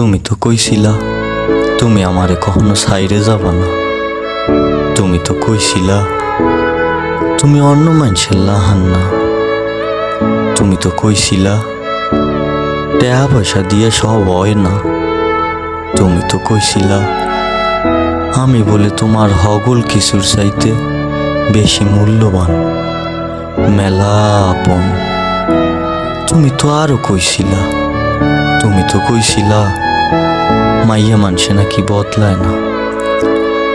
তুমি তো কইছিলা, তুমি আমারে কখনো সাইরে যাবা না। তুমি তো কইছিলা, তুমি অন্য মানুষের লাহান না। তুমি তো কইছিলা, টাকা পয়সা দিয়ে সব হয় না। তুমি তো কইছিলা, আমি বলে তোমার হগল কিছুর চাইতে বেশি মূল্যবান মেলা আপন তুমি তো আরও কইছিলা, তুমি তো কইছিলা মাইয়া মানসে নাকি বদলায় না।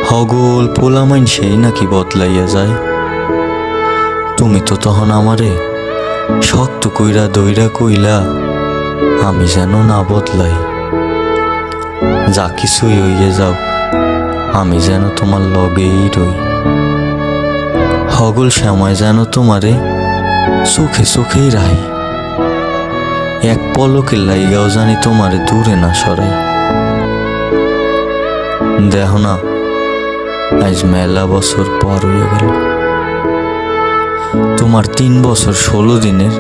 হগল পোলা মানসেই নাকি বদলাইয়া যায়। তুমি তো তখন আমারে শক্ত কইরা দইরা কইলা, আমি যেন না বদলাই। যা কিছুই হইয়ে যাও, আমি যেন তোমার লগেই রই। হগল শ্যামায় যেন তোমারে সুখে সুখেই রাই এক পলকের লাইগাও জানি তোমারে দূরে না সরাই দেহ না, আজ মেলা বছর পর হয়ে গেল। তোমার তিন বছর ষোলো দিনের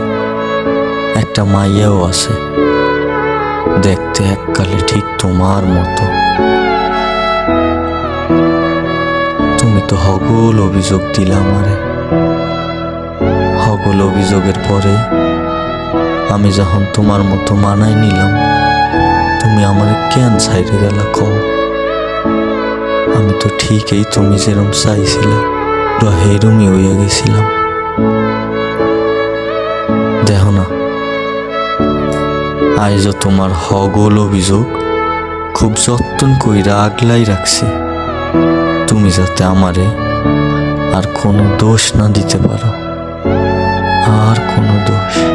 একটা মাইয়াও আছে। দেখতে এককালে ঠিক তোমার মতো। তুমি তো হগল অভিযোগ দিলা আমারে। হগল অভিযোগের পরে আমি যখন তোমার মতো মানাই নিলাম, তুমি আমার কেন ছাইরে গেলা কও? আমি তো ঠিকই তুমি যেরম চাইছিলে হেরুমি হইয়া গেছিলাম। দেখো না আইজও তোমার হগল অভিযোগ খুব যত্ন কইরা আগলাই রাখছি। তুমি যাতে আমারে আর কোনো দোষ না দিতে পারো। আর কোনো দোষ।